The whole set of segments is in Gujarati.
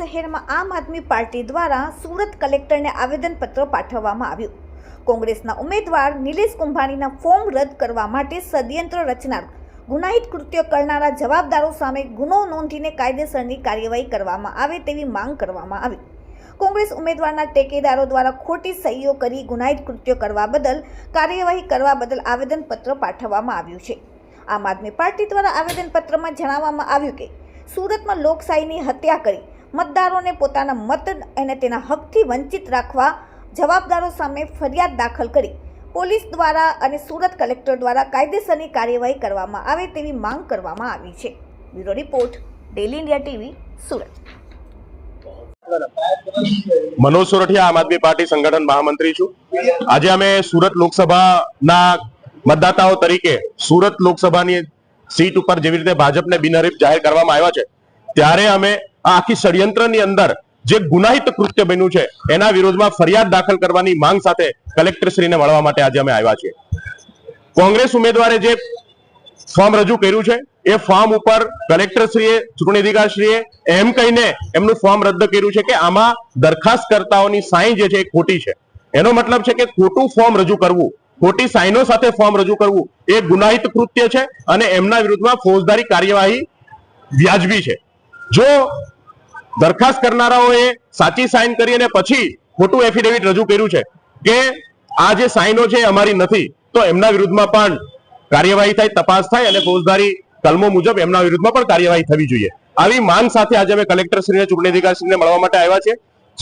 શહેરમાં આમ આદમી પાર્ટી દ્વારા સુરત કલેક્ટરને આવેદનપત્ર પાઠવવામાં આવ્યું. કોંગ્રેસના ઉમેદવાર નિલેશ કુંભાણીના ફોર્મ રદ કરવા માટે ષડયંત્ર રચનાર ગુનાહિત કૃત્ય કરનારા જવાબદારો સામે ગુનો નોંધીને કાયદેસરની કાર્યવાહી કરવામાં આવે તેવી માંગ કરવામાં આવી. કોંગ્રેસ ઉમેદવારના ટેકેદારો દ્વારા ખોટી સહીઓ કરી ગુનાહિત કૃત્યો કરવા બદલ, કાર્યવાહી કરવા બદલ આવેદનપત્ર પાઠવવામાં આવ્યું છે. આમ આદમી પાર્ટી દ્વારા આવેદનપત્રમાં જણાવવામાં આવ્યું કે, સુરતમાં લોકશાહીની હત્યા કરી મતદારોને પોતાના મત અને તેના હકથી વંચિત રાખવા જવાબદારો સામે ફરિયાદ દાખલ કરી. પોલીસ દ્વારા અને સુરત કલેક્ટર દ્વારા કાયદેસરની કાર્યવાહી કરવામાં આવે તેવી માંગ કરવામાં આવી છે. Bureau report, daily India TV, Surat. Manoj Sorathiya, Aam Aadmi party સંગઠન મહામંત્રી છું. આજે અમે સુરત લોકસભાના મતદાતાઓ તરીકે સુરત લોકસભાની સીટ ઉપર જેવી રીતે ભાજપને બિનહરીફ જાહેર કરવામાં આવ્યા છે, ત્યારે અમે આખી ષડયંત્રની અંદર જે ગુનાહિત કૃત્ય બન્યું છે, એના વિરોધમાં ફરિયાદ દાખલ કરવાની માંગ સાથે કલેક્ટરશ્રીને મળવા માટે આજે અમે આવ્યા છીએ. કોંગ્રેસ ઉમેદવારે જે ફોર્મ રજૂ કર્યું છે, એ ફોર્મ ઉપર કલેક્ટરશ્રીએ ચૂંટણી અધિકારીશ્રીએ એમ કહીને એમનું ફોર્મ રદ કર્યું છે કે આમાં દરખાસ્તકર્તાઓની સાઈન જે છે એ ખોટી છે. એનો મતલબ છે કે ખોટું ફોર્મ રજૂ કરવું, ખોટી સાઈનો સાથે ફોર્મ રજૂ કરવું, એ ગુનાહિત કૃત્ય છે અને એમના વિરુદ્ધમાં ફોજદારી કાર્યવાહી વ્યાજબી છે. જો દરખાસ્ત કરનારાઓએ સાચી સાઇન કરી અને પછી ખોટું એફિડેવિટ રજૂ કર્યું છે કે આ જે સાઇનો છે અમારી નથી. તો એમના વિરુદ્ધમાં પણ કાર્યવાહી થાય, તપાસ થાય અને ફોજદારી કલમો મુજબ એમના વિરુદ્ધમાં પણ કાર્યવાહી થવી જોઈએ. આવી માંગ સાથે આજે અમે કલેક્ટરશ્રીને, ચૂંટણી અધિકારીશ્રીને મળવા માટે આવ્યા છે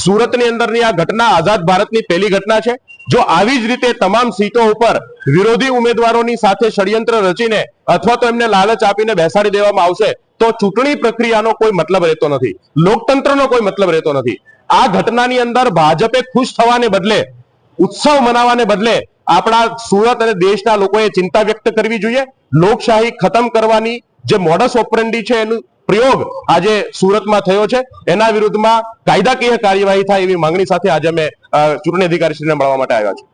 સુરતની અંદરની આ ઘટના આઝાદ ભારતની પહેલી ઘટના છે. જો આવી જ રીતે તમામ સીટો ઉપર વિરોધી ઉમેદવારોની સાથે ષડયંત્ર રચીને અથવા તો એમને લાલચ આપીને બેસાડી દેવામાં આવશે, તો ચૂંટણી પ્રક્રિયાનો કોઈ મતલબ રહેતો નથી. લોકતંત્રનો કોઈ મતલબ રહેતો નથી. આ ઘટનાની અંદર ભાજપે ખુશ થવાને બદલે, ઉત્સવ મનાવવાને બદલે આપણા સુરત અને દેશના લોકોએ ચિંતા વ્યક્ત કરવી જોઈએ. લોકશાહી ખતમ કરવાની જે મોડસ ઓપરેન્ડી છે એનું પ્રયોગ આજે સુરતમાં થયો છે. એના વિરુદ્ધમાં કાયદાકીય કાર્યવાહી થાય એવી માંગણી સાથે આજે અમે ચૂંટણી અધિકારીશ્રીને મળવા માટે આવ્યા છે